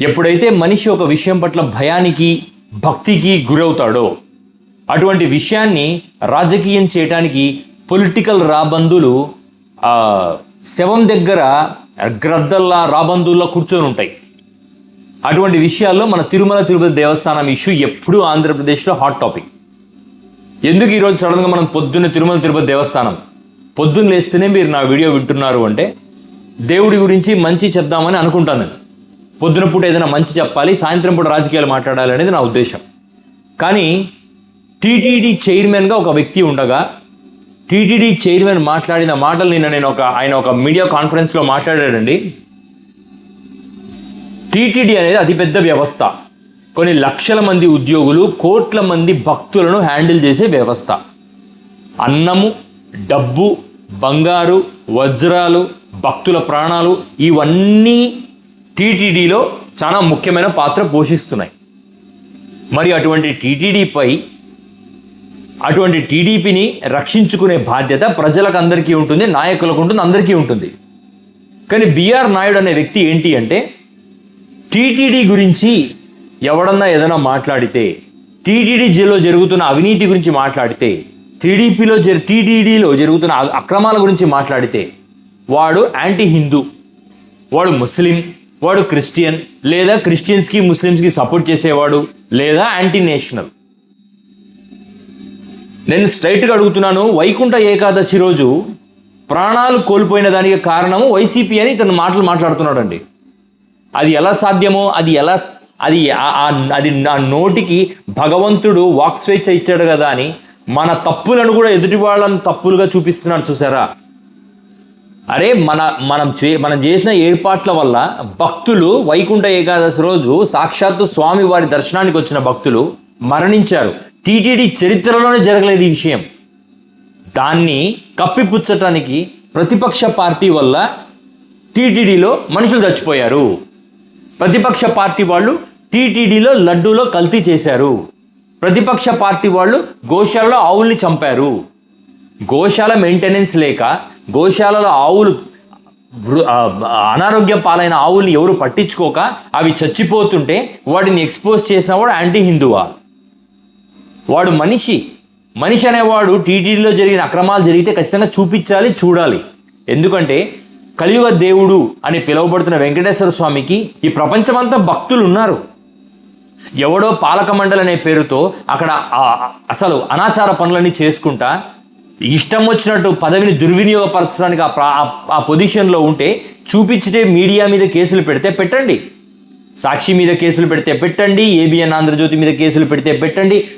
ఎప్పుడైతే మనిషి ఒక విషయం పట్ల భయానికి భక్తికి గురవుతాడో అటువంటి విషయాన్ని రాజకీయం చేయటానికి పొలిటికల్ రాబందులు శవం దగ్గర గ్రద్దల్లా రాబందుల్లో కూర్చొని ఉంటాయి. అటువంటి విషయాల్లో మన తిరుమల తిరుపతి దేవస్థానం ఇష్యూ ఎప్పుడూ ఆంధ్రప్రదేశ్లో హాట్ టాపిక్. ఎందుకు ఈరోజు సడన్గా మనం పొద్దున్న తిరుమల తిరుపతి దేవస్థానం? పొద్దున్న లేస్తేనే మీరు నా వీడియో వింటున్నారు అంటే దేవుడి గురించి మంచి చెప్దామని అనుకుంటాను నేను. పొద్దున పూట ఏదైనా మంచి చెప్పాలి సాయంత్రం పూట రాజకీయాలు మాట్లాడాలి అనేది నా ఉద్దేశం. కానీ టీటీడీ చైర్మన్గా ఒక వ్యక్తి ఉండగా టీటీడీ చైర్మన్ మాట్లాడిన మాటలు నిన్న నేను ఒక ఆయన ఒక మీడియా కాన్ఫరెన్స్లో మాట్లాడాడండి. టీటీడీ అనేది అతిపెద్ద వ్యవస్థ. కొన్ని లక్షల మంది ఉద్యోగులు కోట్ల మంది భక్తులను హ్యాండిల్ చేసే వ్యవస్థ. అన్నము డబ్బు బంగారు వజ్రాలు భక్తుల ప్రాణాలు ఇవన్నీ టీటీడీలో చాలా ముఖ్యమైన పాత్ర పోషిస్తున్నాయి. మరి అటువంటి టీటీడీపై అటువంటి టీడీపీని రక్షించుకునే బాధ్యత ప్రజలకు అందరికీ ఉంటుంది నాయకులకు ఉంటుంది అందరికీ ఉంటుంది. కానీ బీఆర్ నాయుడు అనే వ్యక్తి ఏంటి అంటే టీటీడీ గురించి ఎవడన్నా ఏదైనా మాట్లాడితే టీటీడీ జైల్లో జరుగుతున్న అవినీతి గురించి మాట్లాడితే టీడీపీలో జరి టీటీడీలో జరుగుతున్న అక్రమాల గురించి మాట్లాడితే వాడు యాంటీ హిందూ వాడు ముస్లిం వాడు క్రిస్టియన్ లేదా క్రిస్టియన్స్కి ముస్లిమ్స్కి సపోర్ట్ చేసేవాడు లేదా యాంటీ నేషనల్ నేను స్ట్రైట్గా అడుగుతున్నాను వైకుంఠ ఏకాదశి రోజు ప్రాణాలు కోల్పోయిన దానికి కారణము వైసీపీ అని తన మాటలు మాట్లాడుతున్నాడండి. అది ఎలా సాధ్యమో అది ఎలా అది అది నా నోటికి భగవంతుడు వాక్స్వేచ్ఛ ఇచ్చాడు కదా అని మన తప్పులను కూడా ఎదుటి వాళ్ళని తప్పులుగా చూపిస్తున్నాడు చూసారా? అరే మన మనం చే మనం చేసిన ఏర్పాట్ల వల్ల భక్తులు వైకుంఠ ఏకాదశి రోజు సాక్షాత్తు స్వామి వారి దర్శనానికి వచ్చిన భక్తులు మరణించారు. టీటీడీ చరిత్రలోనే జరగలేదు ఈ విషయం. దాన్ని కప్పిపుచ్చటానికి ప్రతిపక్ష పార్టీ వల్ల టీటీడీలో మనుషులు చచ్చిపోయారు. ప్రతిపక్ష పార్టీ వాళ్ళు టీటీడీలో లడ్డూలో కల్తీ చేశారు. ప్రతిపక్ష పార్టీ వాళ్ళు గోశాలలో ఆవుల్ని చంపారు. గోశాల మెయింటెనెన్స్ లేక గోశాలలో ఆవులు వృ- అనారోగ్యం పాలైన ఆవుల్ని ఎవరు పట్టించుకోక అవి చచ్చిపోతుంటే వాటిని ఎక్స్పోజ్ చేసిన వాడు యాంటీ హిందువా? వాడు మనిషి. మనిషి అనేవాడు టీటీడీలో జరిగిన అక్రమాలు జరిగితే ఖచ్చితంగా చూపించాలి చూడాలి. ఎందుకంటే కలియుగ దేవుడు అని పిలువబడుతున్న వెంకటేశ్వర స్వామికి ఈ ప్రపంచమంతా భక్తులు ఉన్నారు. ఎవడో పాలక మండలి అనే పేరుతో అక్కడ అసలు అనాచార పనులన్నీ చేసుకుంటా ఇష్టం వచ్చినట్టు పదవిని దుర్వినియోగపరచడానికి ఆ ఆ- పొజిషన్లో ఉంటే చూపించితే మీడియా మీద కేసులు పెడితే పెట్టండి. సాక్షి మీద కేసులు పెడితే పెట్టండి. ఏబిఎన్ ఆంధ్రజ్యోతి మీద కేసులు పెడితే పెట్టండి.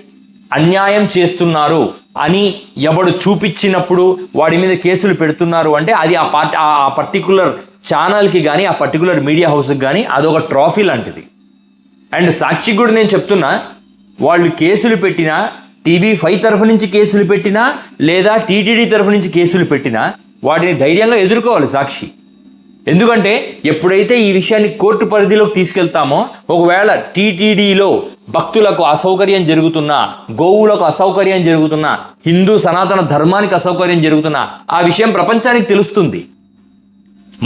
అన్యాయం చేస్తున్నారు అని ఎవడు చూపించినప్పుడు వాడి మీద కేసులు పెడుతున్నారు అంటే అది ఆ పార్టీ ఆ పర్టికులర్ ఛానల్కి కానీ ఆ పర్టికులర్ మీడియా హౌస్కి కానీ అదొక ట్రాఫీ లాంటిది. అండ్ సాక్షి కూడా నేను చెప్తున్నా వాళ్ళు కేసులు పెట్టినా టీవీ ఫైవ్ తరఫు నుంచి కేసులు పెట్టినా లేదా టీటీడీ తరఫు నుంచి కేసులు పెట్టినా వాటిని ధైర్యంగా ఎదుర్కోవాలి సాక్షి. ఎందుకంటే ఎప్పుడైతే ఈ విషయాన్ని కోర్టు పరిధిలోకి తీసుకెళ్తామో ఒకవేళ టీటీడీలో భక్తులకు అసౌకర్యం జరుగుతున్నా గోవులకు అసౌకర్యం జరుగుతున్నా హిందూ సనాతన ధర్మానికి అసౌకర్యం జరుగుతున్నా ఆ విషయం ప్రపంచానికి తెలుస్తుంది.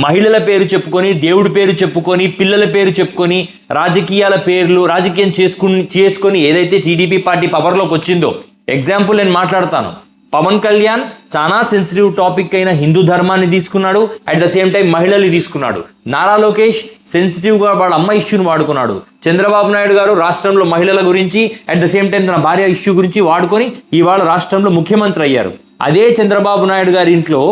మహిళల పేరు చెప్పుకొని దేవుడి పేరు చెప్పుకొని పిల్లల పేరు చెప్పుకొని రాజకీయాల పేర్లు రాజకీయం చేసుకుని చేసుకొని ఏదైతే టీడీపీ పార్టీ పవర్లోకి వచ్చిందో ఎగ్జాంపుల్ నేను మాట్లాడతాను. పవన్ కళ్యాణ్ చాలా సెన్సిటివ్ టాపిక్ అయిన హిందూ ధర్మాన్ని తీసుకున్నాడు అట్ ద సేమ్ టైం మహిళల్ని తీసుకున్నాడు. నారా లోకేష్ సెన్సిటివ్గా వాళ్ళ అమ్మ ఇష్యూని వాడుకున్నాడు. చంద్రబాబు నాయుడు గారు రాష్ట్రంలో మహిళల గురించి అట్ ద సేమ్ టైం తన భార్య ఇష్యూ గురించి వాడుకొని ఇవాళ రాష్ట్రంలో ముఖ్యమంత్రి అయ్యారు. అదే చంద్రబాబు నాయుడు గారి ఇంట్లో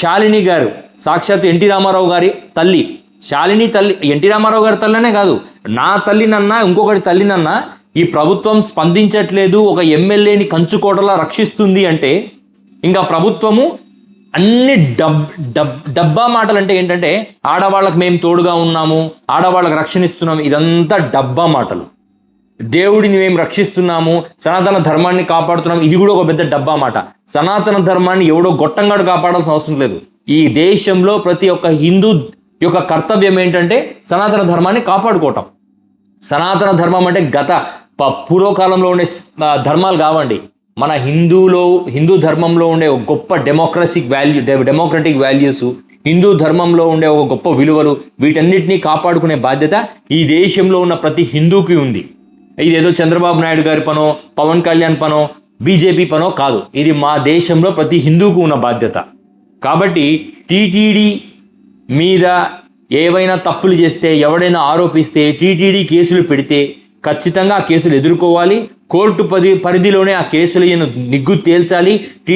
శాలిని గారు సాక్షాత్ ఎన్టీ రామారావు గారి తల్లి. శాలిని తల్లి ఎన్టీ రామారావు గారి తల్లనే కాదు నా తల్లినన్నా ఇంకొకటి తల్లినన్నా ఈ ప్రభుత్వం స్పందించట్లేదు ఒక ఎమ్మెల్యేని కంచుకోటలా రక్షిస్తుంది అంటే ఇంకా ప్రభుత్వము అన్ని డబ్ డబ్ డబ్బా మాటలు అంటే ఏంటంటే ఆడవాళ్ళకి మేము తోడుగా ఉన్నాము ఆడవాళ్ళకి రక్షణిస్తున్నాము ఇదంతా డబ్బా మాటలు. దేవుడిని మేము రక్షిస్తున్నాము సనాతన ధర్మాన్ని కాపాడుతున్నాము ఇది కూడా ఒక పెద్ద డబ్బా మాట. సనాతన ధర్మాన్ని ఎవడో గొట్టంగాడు కాపాడాల్సిన అవసరం లేదు. ఈ దేశంలో ప్రతి ఒక్క హిందూ యొక్క కర్తవ్యం ఏంటంటే సనాతన ధర్మాన్ని కాపాడుకోవటం. సనాతన ధర్మం అంటే గత ప- పూర్వకాలంలో ఉండే ధర్మాలు కావండి. మన హిందూలో హిందూ ధర్మంలో ఉండే ఒక గొప్ప democratic value democratic values Hindu ధర్మంలో ఉండే ఒక గొప్ప విలువలు వీటన్నిటినీ కాపాడుకునే బాధ్యత ఈ దేశంలో ఉన్న ప్రతి హిందూకి ఉంది. ఇదేదో చంద్రబాబు నాయుడు గారి పనో పవన్ కళ్యాణ్ పనో బీజేపీ పనో కాదు. ఇది మా దేశంలో ప్రతి హిందూకు ఉన్న బాధ్యత. కాబట్టి టీటీడీ మీద ఏవైనా తప్పులు చేస్తే ఎవడైనా ఆరోపిస్తే టీటీడీ కేసులు పెడితే ఖచ్చితంగా ఆ కేసులు ఎదుర్కోవాలి. కోర్టు పది పరిధిలోనే ఆ కేసులను నిగ్గు తేల్చాలి. టీ